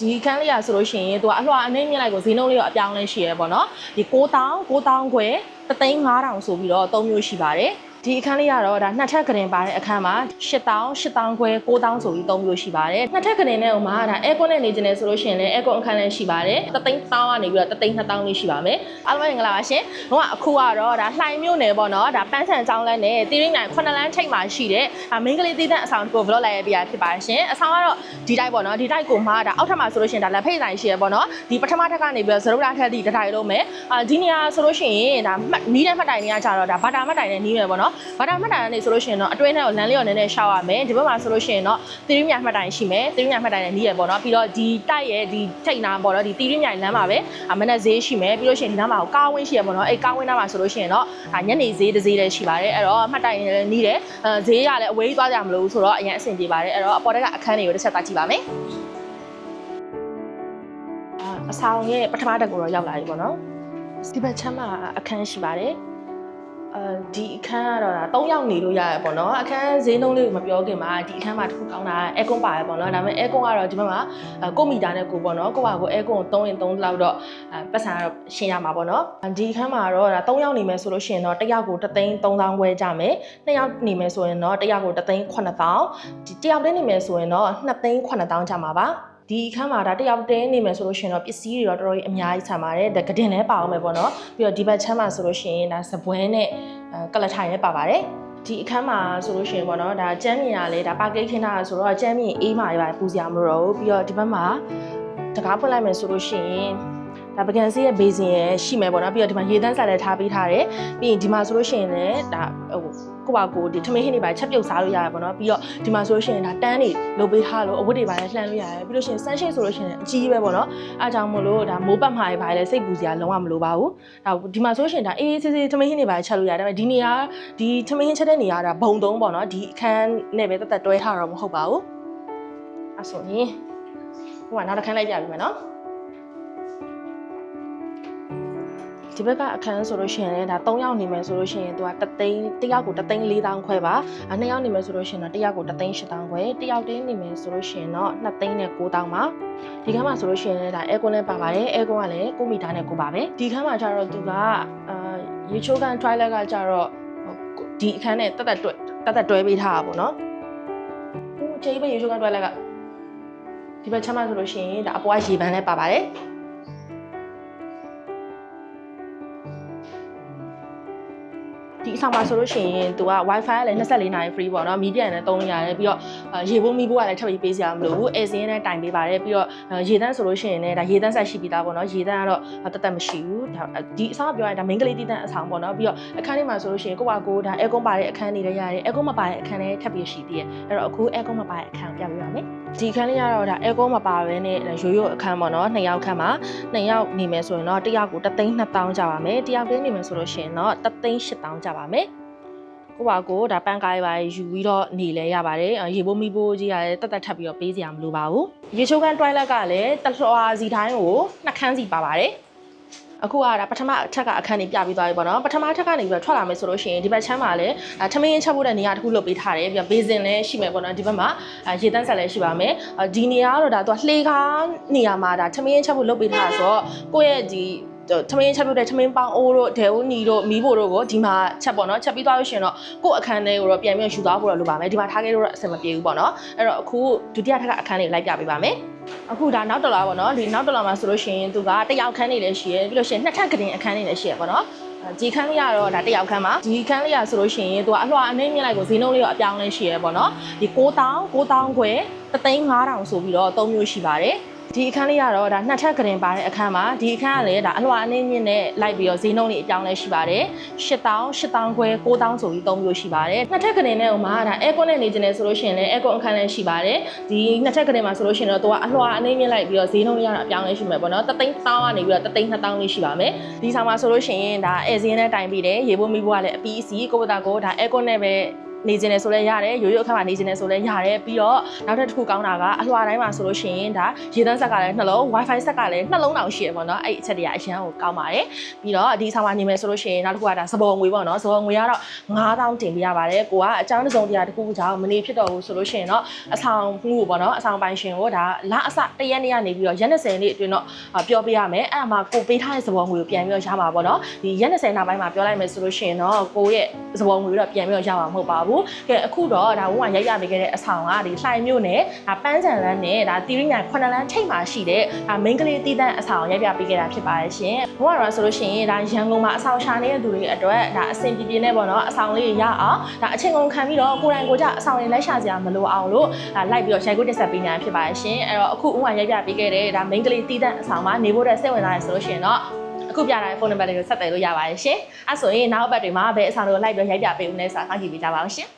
ဒီခန်းလေးရဆိုလို့ရှိရင်သူကအလွှာအနေမြင့်လိုက်ကိုဈေးနှုန်းလေးရောအပြောင်းလဲရှိရဲပေါ့နော်ဒီ9000 9000ခွဲ35000ဆိုပြီးတော့၃မျိုးရှိပါတယ် ဒီအခန်းလေးကတော့ဒါနှစ်ထပ်ကရင်ပါတဲ့အခန်းမှာ8000 8000ခွဲ9000ဆိုပြီး၃မျိုးရှိပါတယ်နှစ်ထပ်ကရင်နဲ့ဥမာဒါအဲကွန်နဲ့နေကျင်နေဆိုလို့ရှိရင်လည်းအဲကွန်အခန်းလည်းရှိပါတယ်တသိန်း1000ကနေပြီးတော့တသိန်း2000လေးရှိပါမယ်အားလုံးမင်္ဂလာပါရှင်ဟိုကအခုကတော့ဒါလှိုင်မြို့နယ်ပေါ့နော်ဒါပန်းဆန်ကျောင်းလမ်းနဲ့တီရင်းနိုင်9လမ်းထိပ်မှာရှိတဲ့ဒါမင်းကလေးတည်တဲ့အဆောင်ကို vlog လိုက်ရပြရဖြစ်ပါရှင်အဆောင်ကတော့ဒီတိုက်ပေါ့နော်ဒီတိုက်ကိုမှဒါအောက်ထပ်မှာဆိုလို့ရှိရင်ဒါလက်ဖိတ်ဆိုင်ရှိရပေါ့နော်ဒီပထမထပ်ကနေပြီးတော့ဇရုဒထက်ဒီတစ်ထိုင်လုံးမယ်အာဒီနေရာဆိုလို့ရှိရင်ဒါမှတ်နီးတဲ့မှတ်တိုင်တွေကကြတော့ဒါဘာတာမှတ်တိုင်နဲ့နီးမယ်ပေါ့နော်ဘာတာမှတ်တိုင်ကနေဆိုလို့ရှိရင်တော့အတွင်းထဲကိုလမ်းလေးရောနည်းနည်းရှောက်ရမယ်ဒီဘက်မှာဆိုလို့ရှိရင်တော့တီရင်းမြိုင်မှတ်တိုင်ရှိမယ်တီရင်းမြိုင်မှတ်တိုင်နဲ့နီးရပေါ့နော်ပြီးတော့ဒီတိုက်ရဲ့ဒီထိတ်နာပေါ့နော်ဒီတီရင်းမြိုင်လမ်းမှာပဲအမနဲ့ဈေးရှိမယ်ပြီးလို့ရှိရင်ဒီနားမှာကားဝင်းရှိရပေါ့နော်အဲ့ကားဝင်းနားမှာဆိုလို့ရှိရင်တော့ဒါညနေဈေးတစ်ဈေးလည်းရှိပါတယ်အဲ့တော့မှတ်တိုင်လည်းနီးတယ်အဲဈေးရလည်းအဝေးသွားကြမလို့ဆိုတော့အရင်အဆင်ပြေပါတယ်အဲ့တော့အပေါ်တက်ကအခန်းတွေကိုတစ်ချက်သွားကြည့်ပါမယ်အာအဆောင်ရဲ့ပထမတက်ကိုတော့ရောက်လာပြီပေါ့နော်ဒီဘက်ချမ်းမှာအခန်းရှိပါတယ် အဲဒီအခန်းကတော့ဒါ၃ယောက်နေလို့ရရပေါ့နော်အခန်းဈေးနှုန်းလေးကိုမပြောခင်မှာဒီအခန်းမှာတစ်ခုကောင်းတာအဲကွန်ပါရပေါ့နော်ဒါပေမဲ့အဲကွန်ကတော့ဒီဘက်မှာအဲကိုမီတာနဲ့ကိုပေါ့နော်ကိုပါကိုအဲကွန်ကို3ရင်3လောက်တော့အဲပတ်စံကတော့ရှင်းရမှာပေါ့နော်ဒီအခန်းမှာတော့ဒါ၃ယောက်နေမယ်ဆိုလို့ရှိရင်တော့တစ်ယောက်ကို3သိန်း3000ခွဲကြမယ်နှစ်ယောက်နေမယ်ဆိုရင်တော့တစ်ယောက်ကို3သိန်း9000ဒီတစ်ယောက်တည်းနေမယ်ဆိုရင်တော့2သိန်း9000ကြမှာပါ ဒီအခန်းမှာဒါတယောက်တင်းနေမယ်ဆိုလို့ရှိရင်တော့ပစ္စည်းတွေတော့တော်တော်ကြီးအများကြီးဆံပါတယ်ဒါကတင်လည်းပါအောင်မယ်ပေါ့နော်ပြီးတော့ဒီဘက်ချမ်းမှာဆိုလို့ရှိရင်ဒါစပွဲနဲ့အဲကလထိုင်လည်းပါပါတယ်ဒီအခန်းမှာဆိုလို့ရှိရင်ပေါ့နော်ဒါကျမ်းမြင်ရလဲဒါပါကိတ်ခင်းတာဆိုတော့ကျမ်းမြင်အေးမာရပါပူစရာမလိုတော့ဘူးပြီးတော့ဒီဘက်မှာ တကားဖွင့်လိုက်မယ်ဆိုလို့ရှိရင်ဒါပကံစီရဲ့ဘေးစင်ရဲ့ရှိမယ်ပေါ့နော်ပြီးတော့ဒီမှာရေတန်းဆက်လည်းထားပေးထားတယ်ပြီးရင်ဒီမှာဆိုလို့ရှိရင်လည်းဒါဟိုကိုပါကိုဒီထမင်းဟင်းတွေပါချက်ပြုတ်စားလို့ရတယ်ပေါ့နော်ပြီးတော့ဒီမှာဆိုလို့ရှိရင်ဒါတန်းတွေလုပ်ပေးထားလို့အဝတ်တွေပါလည်းလှမ်းလို့ရတယ်ပြီးလို့ရှိရင်ဆန်းရှိဆိုလို့ရှိရင်အကြီးပဲပေါ့နော်အားကြောင့်မို့လို့ဒါမိုးပတ်မှာတွေပါလည်းစိတ်ပူစရာလုံးဝမလိုပါဘူးဒါဒီမှာဆိုလို့ရှိရင်ဒါအေးအေးဆေးဆေးထမင်းဟင်းတွေပါချက်လို့ရတယ်ဒါပေမဲ့ဒီနေရာဒီထမင်းဟင်းချက်တဲ့နေရာဒါဘုံသုံးပေါ့နော်ဒီအခန်းနဲ့ပဲတက်တက်တွဲထားတော့မဟုတ်ပါဘူးအဲ့ဆိုရင် ဟိုကနောက်တစ်ခန်းလိုက်ပြပြီမယ်နော်ဒီဘက်ကအခန်းဆိုလို့ရှိရင်လည်းဒါ3ယောက်နေမယ်ဆိုလို့ရှိရင်သူကတသိန်းတစ်ယောက်ကိုတသိန်း4000ခွဲပါအဲ2ယောက်နေမယ်ဆိုလို့ရှိရင်တော့တစ်ယောက်ကိုတသိန်း8000ခွဲတစ်ယောက်တင်းနေမယ်ဆိုလို့ရှိရင်တော့2သိန်းနဲ့9000ပါဒီခန်းမှာဆိုလို့ရှိရင်လည်းဒါအဲကွန်လည်းပါပါတယ်အဲကွန်ကလည်း9မီတာနဲ့ကိုပါပဲဒီခန်းမှာကျတော့သူကအာရေချိုးကန် toilet ကကျတော့ဒီအခန်းနဲ့တက်တက်တွဲတက်တက်တွဲပေးထားတာပေါ့နော်ဟိုကျေးပဲရေချိုးကန် toilet က ဒီဘက်ချမ်းမဆိုလို့ရှိရင်ဒါအပွားရေပန်းလည်းပါပါတယ်ဒီအဆောင်ပါဆိုလို့ရှိရင်သူက wifi ကလည်း24နာရီ free ပေါ့နော်မီဒီယာနဲ့သုံးလို့ရတယ်ပြီးတော့ရေဖို့မီးဖို့ကလည်းထပ်ပြီးပေးစရာမလိုဘူးအဲစင်းနဲ့တိုင်ပေးပါတယ်ပြီးတော့ရေတန်းဆိုလို့ရှိရင်လည်းဒါရေတန်းဆက်ရှိပြီးသားပေါ့နော်ရေတန်းကတော့တသက်မရှိဘူးဒါဒီအဆောင်ပြောရင်ဒါ main ကလေးတည်တဲ့အဆောင်ပေါ့နော်ပြီးတော့အခန်းလေးမှာဆိုလို့ရှိရင်ကိုကကိုဒါ aircon ပါတဲ့အခန်းတွေလည်းရတယ် aircon မပါတဲ့အခန်းလည်းထပ်ပြီးရှိသေးတယ်အဲ့တော့အခု aircon မပါတဲ့အခန်းကိုပြပေးပါမယ်ဒီအခန်းလေးကတော့ဒါ aircon မပါဘဲနဲ့ရိုးရိုးအခန်းပေါ့နော်နှစ်ယောက်ခန်းမှာနှစ်ယောက်နေမယ်ဆိုရင်တော့တစ်ယောက်ကို3သိန်း2000ကျပါမယ်တစ်ယောက်တည်းနေမယ်ဆိုလို့ရှိရင်တော့3သိန်း8000ကျပါမယ်ကိုပါကိုဒါပန်းကားရပါယူပြီးတော့နေလဲရပါတယ်ရေပိုးမီးပိုးကြီးရတယ်တက်တက်ထပ်ပြီးတော့ပေးစရာမလိုပါဘူးရေချိုးကန် toilet ကလည်းတလွှာစီတိုင်းကိုနှစ်ခန်းစီပါပါတယ် အခုကဒါပထမအထက်ကအခန်းကြီးပြပြီးသွားပြီပေါ့နော်ပထမအထက်ကနေပြီးတော့ထွက်လာမယ်ဆိုလို့ရှိရင်ဒီဘက်ချမ်းမှာလည်းထမင်းချက်ဖို့တဲ့နေရာတစ်ခုလုပ်ပေးထားတယ်ပြီးတော့ဘေးစင်လည်းရှိမယ်ပေါ့နော်ဒီဘက်မှာရေတန်းဆက်လည်းရှိပါမယ်ဒီနေရာကတော့ဒါသူကလှေကားနေရာမှာဒါထမင်းချက်ဖို့လုပ်ပေးထားတာဆိုတော့ကိုယ့်ရဲ့ဒီ ထမင်းချက်လို့တဲ့ထမင်းပေါင်းအိုးတို့ဒဲဦးညီတို့မီးဖို့တို့ကိုဒီမှာချက်ပေါ့နော်ချက်ပြီးသွားလို့ရှိရင်တော့ကိုယ့်အခန်းထဲကိုတော့ပြန်ပြီးယူသွားဖို့တော့လိုပါမယ်ဒီမှာထားခဲ့လို့တော့အဆင်မပြေဘူးပေါ့နော်အဲ့တော့အခုဒုတိယထပ်ကအခန်းလေးလိုက်ပြပေးပါမယ်အခုဒါနောက်တစ်လားပေါ့နော်ဒီနောက်တစ်လားမှာဆိုလို့ရှိရင်သူကတယောက်ခန်းနေလည်းရှိရပြီးလို့ရှိရင်နှစ်ထပ်ကတင်အခန်းနေလည်းရှိရပေါ့နော်ဒီခန်းလေးကတော့ဒါတယောက်ခန်းပါဒီခန်းလေးရဆိုလို့ရှိရင်သူကအလွှာအနေမြင့်လိုက်ကိုဈေးနှုန်းလေးရောအပြောင်းလဲရှိရပေါ့နော်ဒီ9000 9000ခွဲ35000ဆိုပြီးတော့၃မျိုးရှိပါတယ် ဒီအခန်းလေးကတော့ဒါနှစ်ထပ်ကရင်ပါတဲ့အခန်းပါဒီအခန်းကလည်းဒါအလွှာအနေမြင့်နဲ့လိုက်ပြီးတော့ဈေးနှုန်းတွေအပြောင်းလဲရှိပါတယ်8000 8000ခွဲ9000ဆိုပြီး၃မျိုးရှိပါတယ်နှစ်ထပ်ကရင်နဲ့ဥမာဒါအဲကွန်နဲ့နေကျင်နေဆိုလို့ရှိရင်လည်းအဲကွန်အခန်းလည်းရှိပါတယ်ဒီနှစ်ထပ်ကရင်မှာဆိုလို့ရှိရင်တော့သူကအလွှာအနေမြင့်လိုက်ပြီးတော့ဈေးနှုန်းတွေကတော့အပြောင်းလဲရှိမှာပေါ့နော်တသိန်း1000ကနေပြီးတော့တသိန်း2000လေးရှိပါမယ်ဒီဆောင်မှာဆိုလို့ရှိရင်ဒါအဲဈေးနဲ့တိုင်ပြီးတယ်ရေဖို့မိဖို့ကလည်းအပီးအစီကိုယ့်ဘာသာကိုဒါအဲကွန်နဲ့ပဲ နေခြင်းတယ်ဆိုလဲရတယ်ရိုးရိုးအခန်းမှာနေခြင်းတယ်ဆိုလဲရတယ်ပြီးတော့နောက်ထပ်တစ်ခုကောင်းတာကအလွှာတိုင်းမှာဆိုလို့ရှိရင်ဒါရေသန့်ဆက်ကလည်းနှလုံး wifi ဆက်ကလည်းနှလုံးတောင်ရှိရပေါ့နော်အဲ့ဒီအချက်တွေကအရန်ကိုကောင်းပါတယ်ပြီးတော့ဒီဆောင်မှာနေမယ်ဆိုလို့ရှိရင်နောက်တစ်ခုကဒါစပေါ်ငွေပေါ့နော်စပေါ်ငွေကတော့9000တင်ပေးရပါတယ်ကိုကအကြောင်းတစ်စုံတရာတစ်ခုကြောင့်မနေဖြစ်တော့ဘူးဆိုလို့ရှိရင်တော့အဆောင်မှုပေါ့နော်အဆောင်ပိုင်ရှင်ကိုဒါလအစတရက်နေ့ကနေပြီးတော့ရက်20နေ့အတွင်းတော့ပြောပေးရမယ်အဲ့အမှာကိုပေးထားတဲ့စပေါ်ငွေကိုပြန်ပြီးတော့ရမှာပေါ့နော်ဒီရက်20နောက်ပိုင်းမှာပြောလိုက်မယ်ဆိုလို့ရှိရင်တော့ကိုရဲ့စပေါ်ငွေတော့ပြန်ပြီးတော့ရမှာမဟုတ်ပါဘူးကဲအခုတော့ဒါဝုန်းကရိုက်ရပေးခဲ့တဲ့အဆောင်ကဒီလှိုင်မြို့နယ်ဒါပန်းချံလန်းနဲ့ဒါတီရင်းညာ9လန်းထိပ်မှာရှိတဲ့ဒါမိန်းကလေးတည်တဲ့အဆောင်ရိုက်ပြပေးခဲ့တာဖြစ်ပါတယ်ရှင်ဘုန်းကတော့ဆိုလို့ရှိရင်ဒါရန်ကုန်မှာအဆောင်ရှာနေတဲ့သူတွေအတွက်ဒါအဆင်ပြေပြေနဲ့ပေါ့နော်အဆောင်လေးရအောင်ဒါအချိန်ကုန်ခံပြီးတော့ကိုယ်တိုင်ကိုယ်ကြအဆောင်လေးလိုက်ရှာစရာမလိုအောင်လို့ဒါလိုက်ပြီးတော့ရိုက်ကိုတက်ဆက်ပေးနေတာဖြစ်ပါတယ်ရှင်အဲ့တော့အခုဥမာရိုက်ပြပေးခဲ့တဲ့ဒါမိန်းကလေးတည်တဲ့အဆောင်မှာနေဖို့တဲ့စိတ်ဝင်စားရဆိုလို့ရှိရင်တော့ အခုပြထားတဲ့ဖုန်းနံပါတ်လေးကိုဆက်သွယ်လို့ရပါတယ်ရှင်။အဲဆိုရင်နောက်အပတ်တွေမှာဘယ်အဆောင်တွေကိုလိုက်ပြီးရိုက်ပြပေးဦးလဲဆိုတာစောင့်ကြည့်ပေးကြပါဦးရှင်။